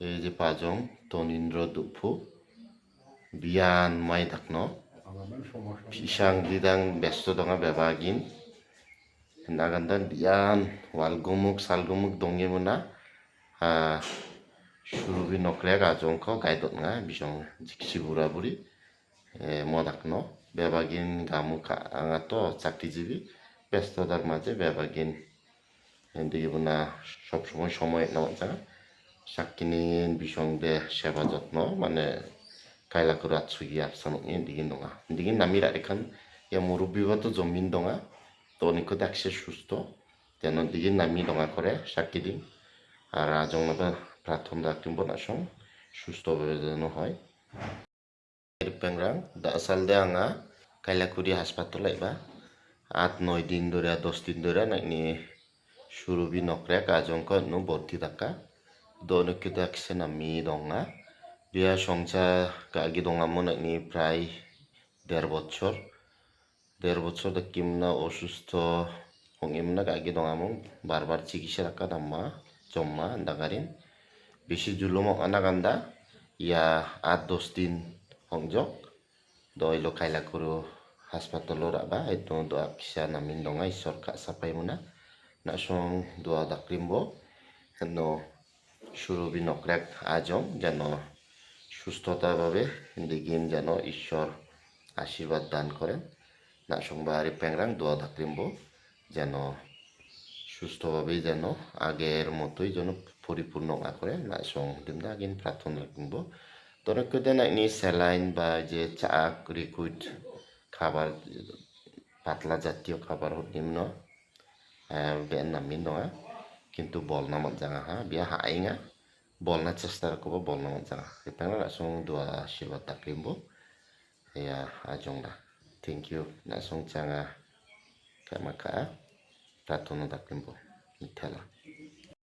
এই যে পাজং তনীন্দ্র দুফু biyan mai dakno pisang didang besto donga bebagin nagandan biyan wal gumuk sal gumuk dongi muna ha surubi nokrek ajongko gaidot nga bisong jiksi bura buri modakno bebagin gamu anga to চাকরি জীবী ব্যস্ততার মাঝে বেবাগিন এদিকে বোনা সবসময় সময় নেওয়া সাক্ষিনী বিসংদে সেবা যত্ন মানে kaila kura tsugi apsanok ni digin donga digin namira ekan ya murubiwa to জমিন donga তো নিকো দেখছে সুস্থ যেন digin nami donga করে সাকিদিন আর আজং নাবা প্রাথম ডাক্তিম বনাসং সুস্থভাবে যেন হয় পেংরাং দা আসাল দে আঙা কাইলাকুড়ি হাসপাতাল এবা আট নয় দিন ধরে দশ দিন ধরে নাইনি সুরবি নকরে কাজংক নু ভর্তি থাকা দনকে দেখছে নামি দঙ্গা বিয়া সংসার গাগি দঙামো নাইনি প্রায় দেড় বছর দেড় বছর কিমনা অসুস্থ হঙিমনা গাগি দঙামো বারবার চিকিৎসা রাখা নাম্মা জম্মা আন্দাগারিন বেশি জুলুম আনাগান্দা ইয়া আট দশ দিন হংজক দইলো খাইলা করু হাসপাতালো রাবা itu doa kisah namin donga isor ka sapai muna. Na song doa সুরবি নকরাক আজম যেন সুস্থতাভাবে দিগিন যেন ঈশ্বর আশীর্বাদ দান করেন। না সংবারে প্যাংরাং দোয়া ধাকরিম্ব যেন সুস্থভাবেই যেন আগের মতোই যেন পরিপূর্ণ না করে না, সং দিমদা আগিন প্রার্থনা রাখব তরকতে নাইনি স্যালাইন বা যে চা লিকুইড খাবার, পাতলা জাতীয় খাবার নিম্ন বে নামিন নয়। কিন্তু বল না মত জাগা হ্যাঁ বিয়া হা আইঙা বল না চেষ্টা রাখব বল না মত জাগা এটা না সঙ্গ দোয়া আশীর্বাদ তাকলিমব এয়া আজং না থ্যাংক ইউ না সঙ্গ চাঙা কেমা খা তা তো না তাকলিমব মিথ্যা না